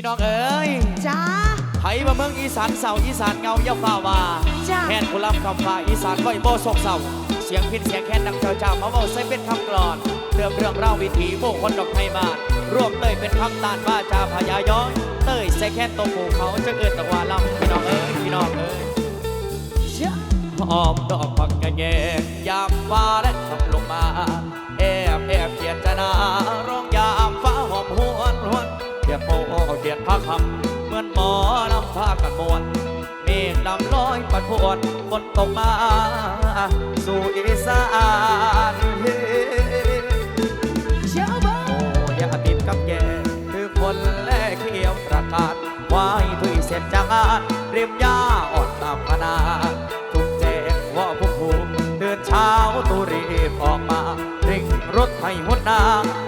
พี่น้องเอ้ยจ้าไผมาเมืองอีสานเสาอีสานเงาเย่าฟ้าว่าจ้ะแคนกุลำคำฟ้าอีสานไว้โบโศกเศร้าเสียงพินเสียงแคนดังเจ้าจ้ามาเว้าใส่เป็นคำกลอนเรื่องเรื่องเล่าวิถีโมกคนดอกไทยบ้านร่วมเต้ยเป็นคำตานว่าจาพญาย้อยเต้ยใส่แคนตรงภูเขาจะเกิดตะวันลำพี่น้องเอ้ยพี่น้องเอ้ยเชื่อหอมดอกผักกระแยงยามฟ้าและทำลงมาแอบแอบเขียนจะนา พระคำเหมือนหมอนำผ้ากันมวนเมฆดำลอยปัดพวนฝนตกมา สู่อีสานเฮ้เชื่อบ่โอ้ยาติดกับแกคือคนแลเขียวตระการไว้ถุยเสร็จจากานเรียมยาอ่อนตามคณะทุกแจงว่าพวกภูมิเดินเช้าตูรีบออกมาเร่งรถไทยหัวนา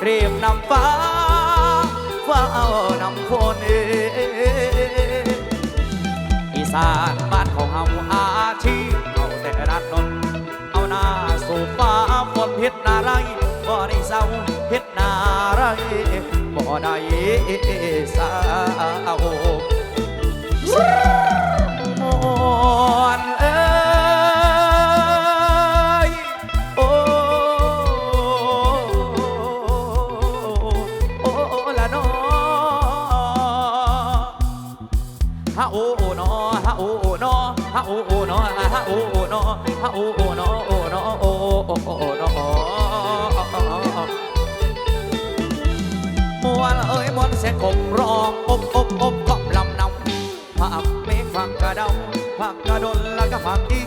เรียมนำฟ้า ฟ้าเอานำคนเออีสานบ้านของเฮาอาชีพเอาแต่รัดนนเอาหน้าสู่ฟ้าฝนเฮ็ดนาไรบ่ได้เศร้าเฮ็ดนาไรบ่ได้สา ฮาโอโอโนโอโนโอโอโอโนมวนเอ้ยมวนเสียงกบร้องอบอบอบกอบลำนำผักเมฆผักกระเดาผักกระดนแล้วก็ผักดิ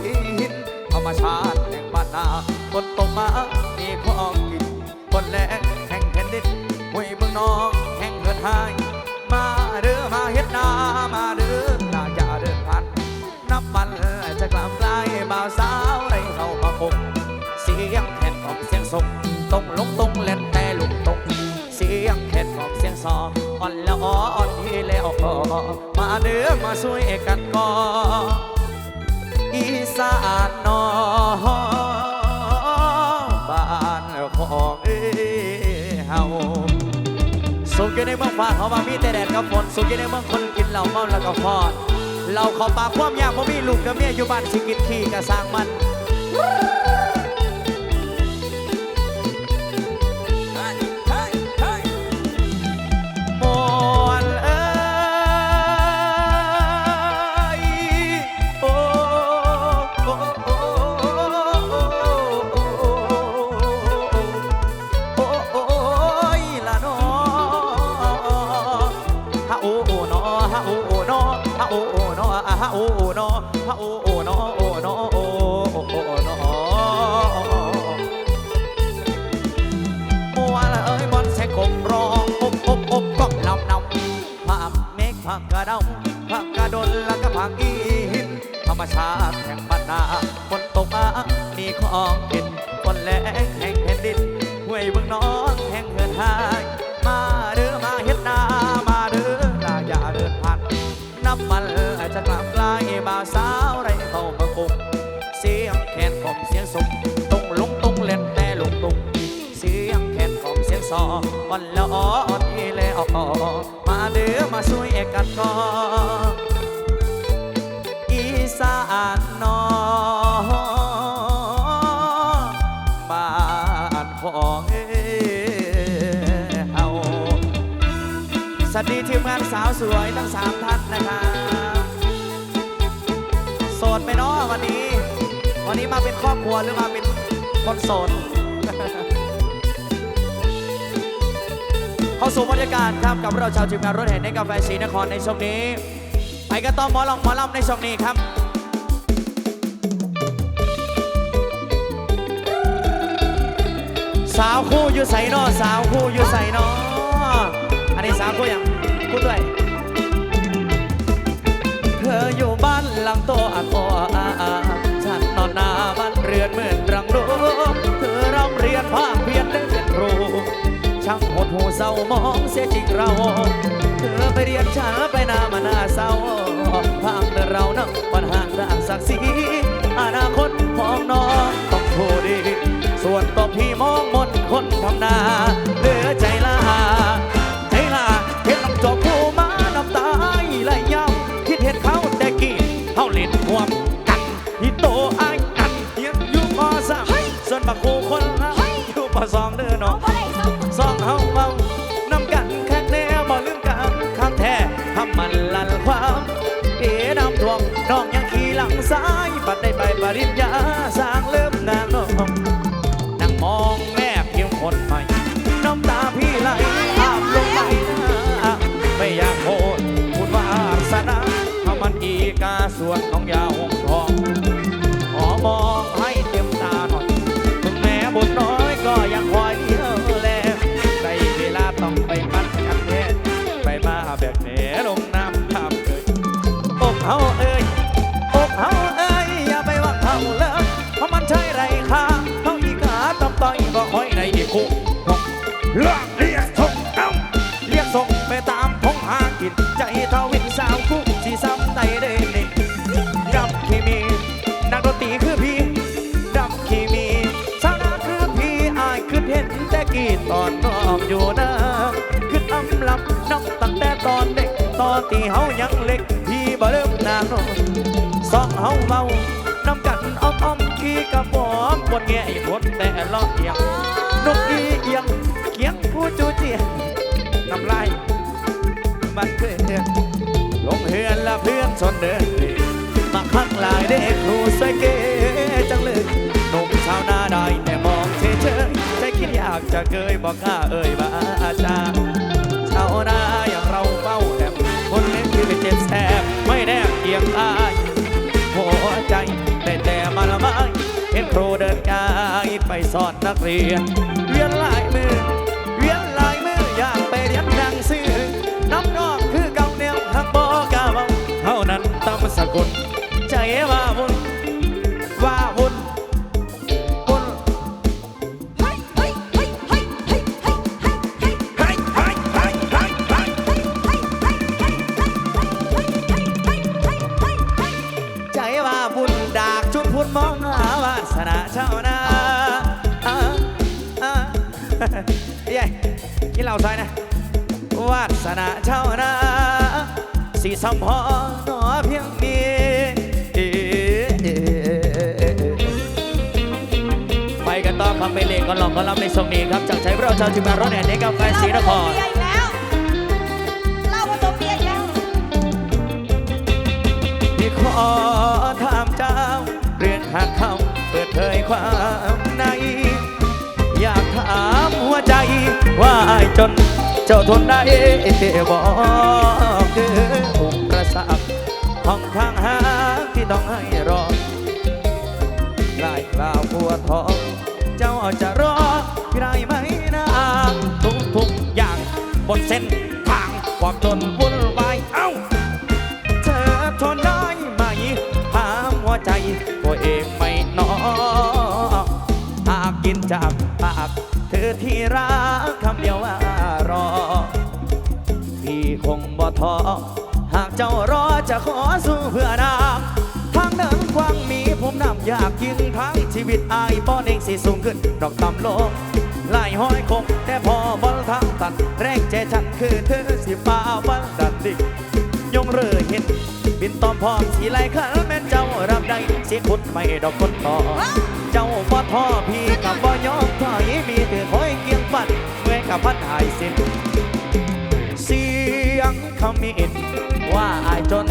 นธรรมชาติแห่งบ้านนาคนตกมามีของกินคนแลกแห่งแผ่นดินห้วยเมืองนองแห่งเงินหาย ตรงลงตรงเล่นแต่ลุกตรงเสียงแคนของเสียงซออ่อนแล้วอ่อนที่แล้วอ่อมาเด้อมาช่วยกันก่ออีสานนอบ้านของเอเฮาสุขอยู่ในเมืองฟ้าเขาว่ามีแต่แดดกับฝนสุขอยู่ในเมืองคนกินเหล้าเมาแล้วก็ฟอดเราขอปากความยากบ่มีลูกกับเมียอยู่บ้านสิกินขี้ก็สร้างมัน ชาติแห่งบ้านนาฝนตกมามีของกินฝนแรงแห่งแผ่นดินห้วยเบืองน้องแห่งเงินหายมาเด้อมาเฮ็ดนามาเด้อลาอย่าเดินผ่านนับมันอาจจะกลับกลายบาสาวไรเข้ามาคุกเสียงแคนของเสียงสุกตรงลงตรงเล่นแต่ลงตรงเสียงแคนของเสียงซออ่อนล้วอ่อนที่แล้วอ่อมาเด้อมาช่วยกันก่อนอีสานนอบ้านของเอเฮาสวัสดีทีมงานสาวสวยทั้งสามท่านนะครับโสดไหมเนาะวันนี้ วันนี้มาเป็นครอบครัวหรือมาเป็นคนโสดเข้าสู่บรรยากาศครับกับเราชาวทีมงานรถแห่ในกาแฟศรีนครในช่วงนี้ไปกันต่อหมอลองหมอลำในช่วงนี้ครับ สาวคู่อยู่ใส่นอสาวคู่อยู่ใส่นออันนี้สาวคู่อย่างคู่ด้วย เธออยู่บ้านหลังโตอันโออาอาฉันนอนหน้าบ้านเรือนเหมือนรังรูเธอร่ำเรียนภาคเพียนได้เป็นครูช่างหดหูเศร้ามองเสียจริงเราเธอไปเรียนช้าไปหน้ามาหน้าเศร้าทางเดินเรานั่งปัญหาด้านศักดิ์ศรีอนาคตของน้องต้องโทดี ส่วนตบพี่มองมนคนทำนาเหลือใจลาใจลาเห็นน้ำจอกผู้มาน้ำตาไหลยาวคิดเห็นเขาแต่กี้เขาเล่นห่วมกันที่โตอายกันเยียมอยู่ปอสามส่วนบักคูคนละอยู่ปอสองเด้อน้องสองเฮาเมาน้ำกันแค่แน่บ่ลืมกันข้างแท้ทำมันลันความเอ๋น้ำท่วมน้องยังขี่หลังซ้ายบัดได้ไปปริญญาสร้างเริ่มนา คนใหม่น้ำตาพี่ไหลอาบลงไหลนะไม่อยากโหดพูดว่าสนาถ้ามันอีกาส่วนของยาว คอยในอีกคุกเลือกเรียกส่งเอ้าเรียกส่งไปตามพงหากินใจเทวินสาวคู่สีซ้ำใดเด่นกับที่มีนักดนตรีคือพี่ดำขีมีสาวนาคือพี่อายคือเห็นแต่กี้ตอนน้องอยู่นะคืออำลำน้ำตั้งแต่ตอนเด็กตอนที่เฮายังเล็กพี่บ่เริ่มนานสองเฮาเมาน้ำกันอ้อมอ้อมขี่กระบอมบนแง่อีพดแต่ลอเอียง นกอีเอียงเกียงผู้จูเจียน้ำลายมันเพื่อนลงเฮือนละเพื่อนสนเดินมาข้างหลายเด็กครูสวยเก๋จังเลยหนุ่มชาวนาได้แต่มองเฉยๆใจคิดอยากจะเกยบอกก้าเอ่ยว่าอาจารย์ชาวนาอย่างเราเฝ้าแอบคนเล่นคือเจ็บแสบไม่แนบเคียงอายหัวใจได้แต่มาละไม้เห็นครูเดิน สอนนักเรียนเรียนลาย เย้กินเหล้าซอยนะวาสนาเช่านาสีสมพอหนอเพียงมีไปกันต่อครับไปเลงก็ลองก็รับในทรงนี้ครับจากใช้เราชาวจิมารถแห่ในกาแฟสีนครพี่ขอถามเจ้า เรื่องหากเขาเปิดเผยความ ว่าอายจน เจ้าทนได้บอกคืออุปสรรคของทางหาที่ต้องให้รอหลายคราวปวดท้อง เจ้าจะรอพี่ได้ไหมนะทุกทุกอย่างบนเส้นทางความจนวุ่นวายเอ้าเธอทนได้ไหมถามหัวใจตัวเองไม่นอหากกินจากปากเธอที่รัก เดียวว่ารอ พี่คงบ่ท้อหากเจ้ารอจะขอสู้เพื่อนาทางเดินกว้างมีผมนำอยากยิงทั้งชีวิตอายป้อนเองสิสูงขึ้นดอกต่ำลงไล่ห้อยคงแต่พอบอลทางตัดแรงใจฉันคือเธอสิฟ้าบันดันดิกยงเรือเห็นบินตอมพร้อมสีไหลขันแม่นเจ้ารับได้เสียคุดไม่ดอกคนต่อ จ้าบ่ท้อพี่กับบ่ยอมถอยมีแต่คอยเกียงปัดเมื่อกับพัดหายสิ้นเสียงคำมีอินว่าอายจน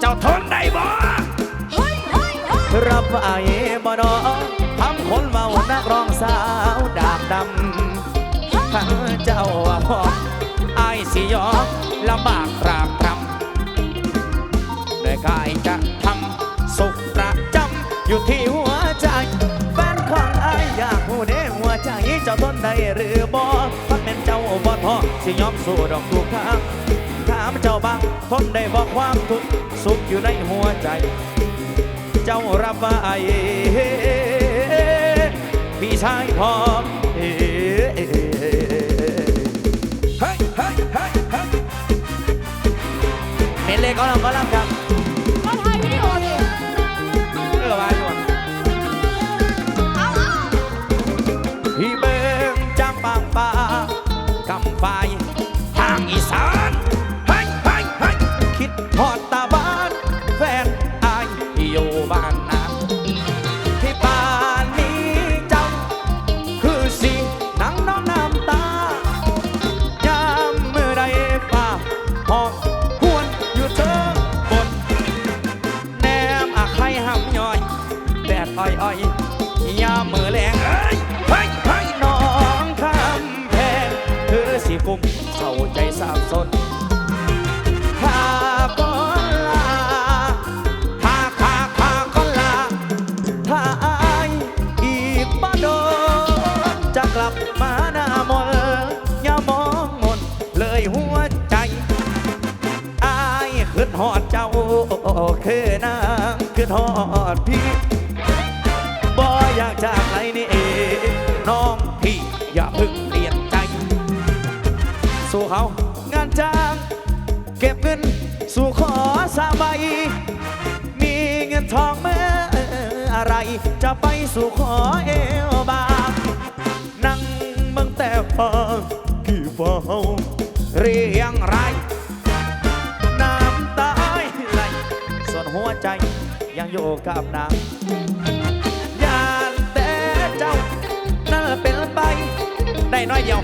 เจ้าทนได้บ่รับไอ้บ่นอทำคนเมานักร้องสาวดาบดำทั้งเจ้าว่าพออายสิยอมลำบากรากตรำด้วยกายจ ใจเจ้าทนได้หรือบ่พันเป็นเจ้าบ่ท้อสิยอมสู้ดอกทุกทางถามเจ้าบ้างทนได้บ่ความทุกข์สุขอยู่ในหัวใจ เจ้ารับไว้พี่ชายพร้อม คือนางขึ้นหอดพี่บ่อยากจากไหนนี่เองน้องพี่อย่าเพึ่งเปลี่ยนใจ สู่เขางานจ้าง เก็บเงินสู่ขอสาใบมีเงินทองเมื่ออะไร จะไปสู่ขอเอวบางนั่งเบังแต่ฟ้ากี่ฟ้าเรียงราย วใจ ยังอยู่กับนางยานแต่เจ้า นั่นเป็นไปได้น้อยเดียว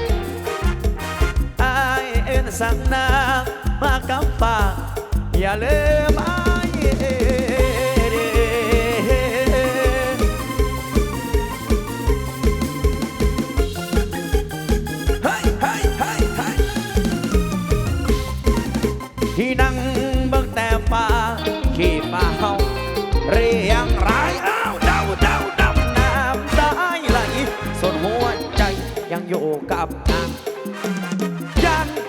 อายเอ็นสั่งนางมากับป่าอย่าลืม up.